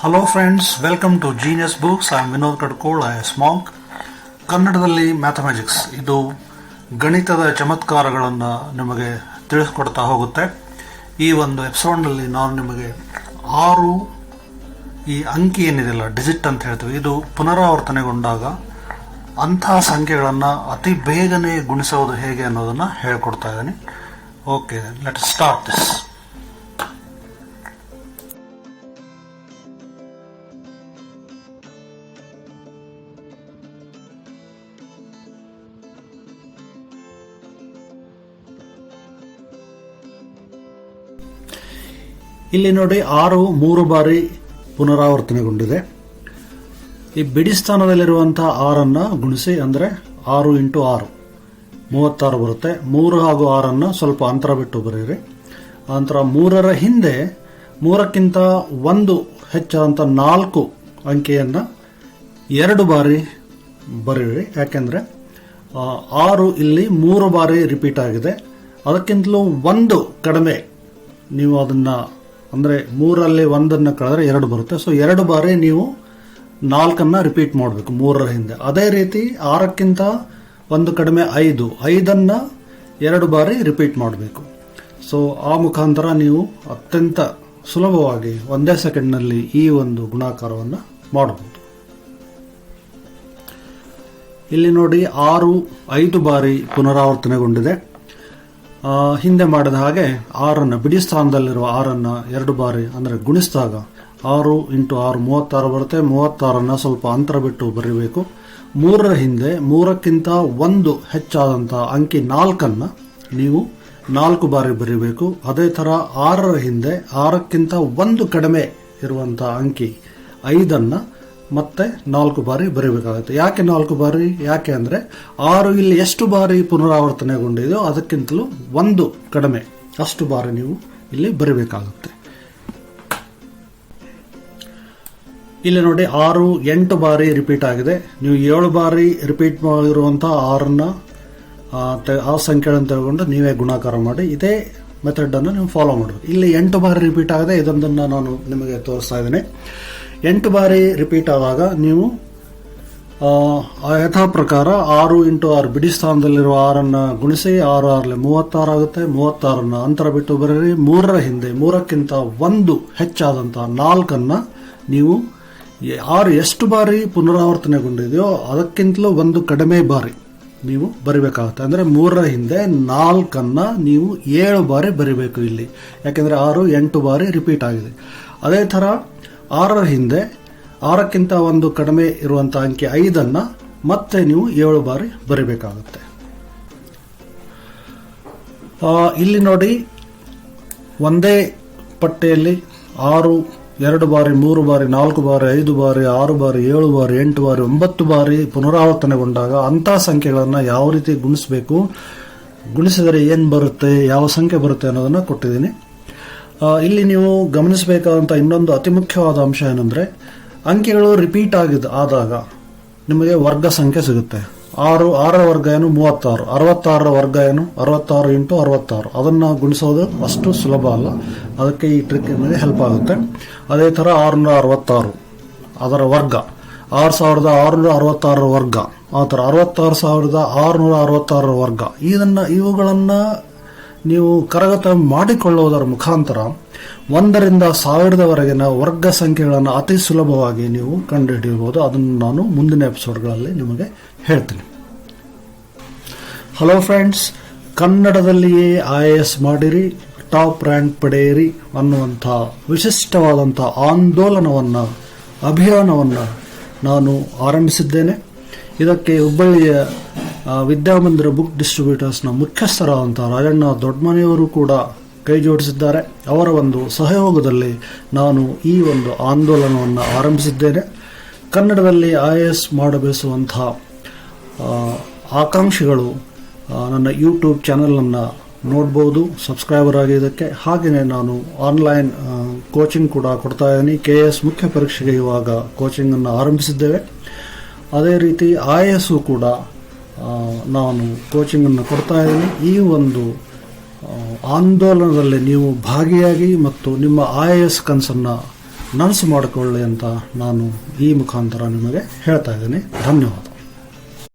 Hello friends welcome to genius books I am Vinod Kadkol I S monk ಕನ್ನಡದಲ್ಲಿ mathematics ಇದು ಗಣಿತದ ಚಮತ್ಕಾರಗಳನ್ನು ನಿಮಗೆ ತಿಳಿಸ್ಕೊಡ್ತಾ ಹೋಗುತ್ತೆ. ಈ ಒಂದು ಎಪಿಸೋಡ್ನಲ್ಲಿ ನಾನು ನಿಮಗೆ ಆರು ಈ ಅಂಕಿ ಏನಿದೆಯಲ್ಲ, ಡಿಜಿಟ್ ಅಂತ ಹೇಳ್ತೀವಿ, ಇದು ಪುನರಾವರ್ತನೆಗೊಂಡಾಗ ಅಂತಹ ಸಂಖ್ಯೆಗಳನ್ನು ಅತಿ ಬೇಗನೆ ಗುಣಿಸೋದು ಹೇಗೆ ಅನ್ನೋದನ್ನು ಹೇಳ್ಕೊಡ್ತಾ ಇದ್ದೀನಿ. ಓಕೆ ಲೆಟ್ ಸ್ಟಾರ್ಟ್ ದಿಸ್ ಇಲ್ಲಿ ನೋಡಿ ಆರು, ಮೂರು ಬಾರಿ ಪುನರಾವರ್ತನೆಗೊಂಡಿದೆ. ಈ ಬಿಡಿ ಸ್ಥಾನದಲ್ಲಿರುವಂತಹ ಆರನ್ನು ಗುಣಿಸಿ ಅಂದರೆ ಆರು ಇಂಟು ಆರು. ಮೂವತ್ತಾರು ಬರುತ್ತೆ. ಮೂರು ಹಾಗೂ ಆರನ್ನು ಸ್ವಲ್ಪ ಅಂತರ ಬಿಟ್ಟು ಬರೀರಿ. ಅಂತರ ಮೂರರ ಹಿಂದೆ ಮೂರಕ್ಕಿಂತ ಒಂದು ಹೆಚ್ಚಾದಂಥ ನಾಲ್ಕು ಅಂಕೆಯನ್ನು ಎರಡು ಬಾರಿ ಬರೀರಿ. ಯಾಕೆಂದರೆ ಆರು ಇಲ್ಲಿ ಮೂರು ಬಾರಿ ರಿಪೀಟ್ ಆಗಿದೆ. ಅದಕ್ಕಿಂತಲೂ ಒಂದು ಕಡಿಮೆ ನೀವು ಅದನ್ನು ಅಂದರೆ ಮೂರಲ್ಲಿ ಒಂದನ್ನು ಕಳೆದ್ರೆ ಎರಡು ಬರುತ್ತೆ. ಸೊ ಎರಡು ಬಾರಿ ನೀವು ನಾಲ್ಕನ್ನು ರಿಪೀಟ್ ಮಾಡಬೇಕು ಮೂರರ ಹಿಂದೆ. ಅದೇ ರೀತಿ ಆರಕ್ಕಿಂತ ಒಂದು ಕಡಿಮೆ ಐದು, ಐದನ್ನು ಎರಡು ಬಾರಿ ರಿಪೀಟ್ ಮಾಡಬೇಕು. ಸೊ ಆ ಮುಖಾಂತರ ನೀವು ಅತ್ಯಂತ ಸುಲಭವಾಗಿ ಒಂದೇ ಸೆಕೆಂಡ್ನಲ್ಲಿ ಈ ಒಂದು ಗುಣಾಕಾರವನ್ನು ಮಾಡಬಹುದು ಇಲ್ಲಿ ನೋಡಿ ಆರು, ಐದು ಬಾರಿ ಪುನರಾವರ್ತನೆಗೊಂಡಿದೆ. ಹಿಂದೆ ಮಾಡಿದ ಹಾಗೆ ಆರನ್ನು, ಬಿಡಿ ಸ್ಥಾನದಲ್ಲಿರುವ ಆರನ್ನು ಎರಡು ಬಾರಿ, ಅಂದರೆ ಗುಣಿಸಿದಾಗ ಆರು ಇಂಟು ಆರು ಮೂವತ್ತಾರು ಬರುತ್ತೆ. ಮೂವತ್ತಾರನ್ನು ಸ್ವಲ್ಪ ಅಂತರ ಬಿಟ್ಟು ಬರೀಬೇಕು. ಮೂರರ ಹಿಂದೆ ಮೂರಕ್ಕಿಂತ ಒಂದು ಹೆಚ್ಚಾದಂಥ ಅಂಕಿ ನಾಲ್ಕನ್ನು ನೀವು ನಾಲ್ಕು ಬಾರಿ ಬರೀಬೇಕು. ಅದೇ ಥರ ಆರರ ಹಿಂದೆ ಆರಕ್ಕಿಂತ ಒಂದು ಕಡಿಮೆ ಇರುವಂಥ ಅಂಕಿ ಐದನ್ನು ಮತ್ತೆ ನಾಲ್ಕು ಬಾರಿ ಬರೀಬೇಕಾಗುತ್ತೆ. ಯಾಕೆ ನಾಲ್ಕು ಬಾರಿ? ಯಾಕೆ ಅಂದರೆ ಆರು ಇಲ್ಲಿ ಎಷ್ಟು ಬಾರಿ ಪುನರಾವರ್ತನೆಗೊಂಡಿದೆಯೋ ಅದಕ್ಕಿಂತಲೂ ಒಂದು ಕಡಿಮೆ. ಅಷ್ಟು ಬಾರಿ ನೀವು ಇಲ್ಲಿ ಬರೀಬೇಕಾಗುತ್ತೆ. ಇಲ್ಲಿ ನೋಡಿ ಆರು ಎಂಟು ಬಾರಿ ರಿಪೀಟ್ ಆಗಿದೆ. ನೀವು ಏಳು ಬಾರಿ ರಿಪೀಟ್ ಮಾಡಿರುವಂಥ ಆರನ್ನ ಆ, ಸಂಖ್ಯೆಗಳನ್ನು ತಗೊಂಡು ನೀವೇ ಗುಣಾಕಾರ ಮಾಡಿ ಇದೇ ಮೆಥಡನ್ನು ನೀವು ಫಾಲೋ ಮಾಡಬೇಕು. ಇಲ್ಲಿ ಎಂಟು ಬಾರಿ ರಿಪೀಟ್ ಆಗಿದೆ ಇದೊಂದನ್ನು ನಾನು ನಿಮಗೆ ತೋರಿಸ್ತಾ ಇದ್ದೀನಿ. ಎಂಟು ಬಾರಿ ರಿಪೀಟ್ ಆದಾಗ ನೀವು ಯಥಾ ಪ್ರಕಾರ ಆರು ಇಂಟು ಆರು ಬಿಡಿ ಸ್ಥಾನದಲ್ಲಿರುವ ಆರನ್ನು ಗುಣಿಸಿ, ಆರು ಆರಲೆ ಮೂವತ್ತಾರು ಆಗುತ್ತೆ. ಮೂವತ್ತಾರನ್ನು ಅಂತರ ಬಿಟ್ಟು ಬರೀರಿ. ಮೂರರ ಹಿಂದೆ, ಮೂರಕ್ಕಿಂತ ಒಂದು ಹೆಚ್ಚಾದಂಥ ನಾಲ್ಕನ್ನು ನೀವು ಆರು ಎಷ್ಟು ಬಾರಿ ಪುನರಾವರ್ತನೆಗೊಂಡಿದೆಯೋ ಅದಕ್ಕಿಂತಲೂ ಒಂದು ಕಡಿಮೆ ಬಾರಿ ನೀವು ಬರಿಬೇಕಾಗುತ್ತೆ. ಅಂದರೆ ಮೂರರ ಹಿಂದೆ ನಾಲ್ಕನ್ನು ನೀವು ಏಳು ಬಾರಿ ಬರಿಬೇಕು ಇಲ್ಲಿ. ಯಾಕೆಂದರೆ ಆರು ಎಂಟು ಬಾರಿ ರಿಪೀಟ್ ಆಗಿದೆ. ಅದೇ ಥರ ಆರರ ಹಿಂದೆ ಆರಕ್ಕಿಂತ ಒಂದು ಕಡಿಮೆ ಇರುವಂಥ ಅಂಕಿ ಐದನ್ನು ಮತ್ತೆ ನೀವು ಏಳು ಬಾರಿ ಬರಿಬೇಕಾಗುತ್ತೆ. ಇಲ್ಲಿ ನೋಡಿ, ಒಂದೇ ಪಟ್ಟೆಯಲ್ಲಿ ಆರು, ಎರಡು ಬಾರಿ, ಮೂರು ಬಾರಿ, ನಾಲ್ಕು ಬಾರಿ, ಐದು ಬಾರಿ, ಆರು ಬಾರಿ, ಏಳು ಬಾರಿ, ಎಂಟು ಬಾರಿ, ಒಂಬತ್ತು ಬಾರಿ ಪುನರಾವರ್ತನೆಗೊಂಡಾಗ ಅಂಥ ಸಂಖ್ಯೆಗಳನ್ನು ಯಾವ ರೀತಿ ಗುಣಿಸಬೇಕು, ಗುಣಿಸಿದರೆ ಏನು ಬರುತ್ತೆ, ಯಾವ ಸಂಖ್ಯೆ ಬರುತ್ತೆ ಅನ್ನೋದನ್ನು ಕೊಟ್ಟಿದ್ದೀನಿ. ಇಲ್ಲಿ ನೀವು ಗಮನಿಸಬೇಕಾದಂಥ ಇನ್ನೊಂದು ಅತಿ ಮುಖ್ಯವಾದ ಅಂಶ ಏನಂದರೆ, ಅಂಕಿಗಳು ರಿಪೀಟ್ ಆಗಿದ್ದು ಆದಾಗ ನಿಮಗೆ ವರ್ಗ ಸಂಖ್ಯೆ ಸಿಗುತ್ತೆ. ಆರು, ಆರರ ವರ್ಗ ಏನು? ಮೂವತ್ತಾರು. ಅರವತ್ತಾರರ ವರ್ಗ ಏನು? ಅರವತ್ತಾರು ಇಂಟು ಅರವತ್ತಾರು. ಅದನ್ನು ಗುಣಿಸೋದು ಅಷ್ಟು ಸುಲಭ ಅಲ್ಲ. ಅದಕ್ಕೆ ಈ ಟ್ರಿಕ್ ನಿಮಗೆ ಹೆಲ್ಪ್ ಆಗುತ್ತೆ. ಅದೇ ಥರ ಆರುನೂರ ಅರವತ್ತಾರು, ಅದರ ವರ್ಗ. ಆರು ಸಾವಿರದ ಆರುನೂರ ಅರವತ್ತಾರರ ವರ್ಗ. ಆ ಥರ ಅರವತ್ತಾರು ಸಾವಿರದ ಆರುನೂರ ಅರವತ್ತಾರರ ವರ್ಗ. ಇದನ್ನು, ಇವುಗಳನ್ನು ನೀವು ಕರಗತ ಮಾಡಿಕೊಳ್ಳುವುದರ ಮುಖಾಂತರ ಒಂದರಿಂದ ಸಾವಿರದವರೆಗಿನ ವರ್ಗ ಸಂಖ್ಯೆಗಳನ್ನು ಅತಿ ಸುಲಭವಾಗಿ ನೀವು ಕಂಡುಹಿಡಿಯಬಹುದು. ಅದನ್ನು ನಾನು ಮುಂದಿನ ಎಪಿಸೋಡ್ಗಳಲ್ಲಿ ನಿಮಗೆ ಹೇಳ್ತೀನಿ. ಹಲೋ ಫ್ರೆಂಡ್ಸ್ ಕನ್ನಡದಲ್ಲಿಯೇ ಐ ಎ ಎಸ್ ಮಾಡಿರಿ, ಟಾಪ್ ರ್ಯಾಂಕ್ ಪಡೆಯಿರಿ ಅನ್ನುವಂಥ ವಿಶಿಷ್ಟವಾದಂಥ ಆಂದೋಲನವನ್ನು, ಅಭಿಯಾನವನ್ನು ನಾನು ಆರಂಭಿಸಿದ್ದೇನೆ. ಇದಕ್ಕೆ ಹುಬ್ಬಳ್ಳಿಯ ವಿದ್ಯಾಮಂದಿರ ಬುಕ್ ಡಿಸ್ಟ್ರಿಬ್ಯೂಟರ್ಸ್ನ ಮುಖ್ಯಸ್ಥರಾದಂಥ ರಾಜಣ್ಣ ದೊಡ್ಡಮನೆಯವರು ಕೂಡ ಕೈ ಜೋಡಿಸಿದ್ದಾರೆ. ಅವರ ಒಂದು ಸಹಯೋಗದಲ್ಲಿ ನಾನು ಈ ಒಂದು ಆಂದೋಲನವನ್ನು ಆರಂಭಿಸಿದ್ದೇನೆ. ಕನ್ನಡದಲ್ಲಿ ಐ ಎ ಎಸ್ ಮಾಡಬಯಸುವಂಥ ಆ, ಆಕಾಂಕ್ಷಿಗಳು ನನ್ನ ಯೂಟ್ಯೂಬ್ ಚಾನಲನ್ನು ನೋಡ್ಬೋದು ಸಬ್ಸ್ಕ್ರೈಬರ್ ಆಗಿ ಇದಕ್ಕೆ. ಹಾಗೆಯೇ ನಾನು ಆನ್ಲೈನ್ ಕೋಚಿಂಗ್ ಕೂಡ ಕೊಡ್ತಾ ಇದ್ದೀನಿ. ಕೆ ಎಸ್ ಮುಖ್ಯ ಪರೀಕ್ಷೆಗೆ ಇವಾಗ ಕೋಚಿಂಗನ್ನು ಆರಂಭಿಸಿದ್ದೇವೆ. ಅದೇ ರೀತಿ ಐ ಎಸ್ಸು ಕೂಡ ನಾನು ಕೋಚಿಂಗನ್ನು ಕೊಡ್ತಾ ಇದ್ದೀನಿ. ಈ ಒಂದು ಆಂದೋಲನದಲ್ಲಿ ನೀವು ಭಾಗಿಯಾಗಿ ಮತ್ತು ನಿಮ್ಮ ಐ ಎ ಎಸ್ ಕನಸನ್ನು ನನಸು ಮಾಡಿಕೊಳ್ಳಿ ಅಂತ ನಾನು ಈ ಮುಖಾಂತರ ನಿಮಗೆ ಹೇಳ್ತಾ ಇದ್ದೀನಿ. ಧನ್ಯವಾದ.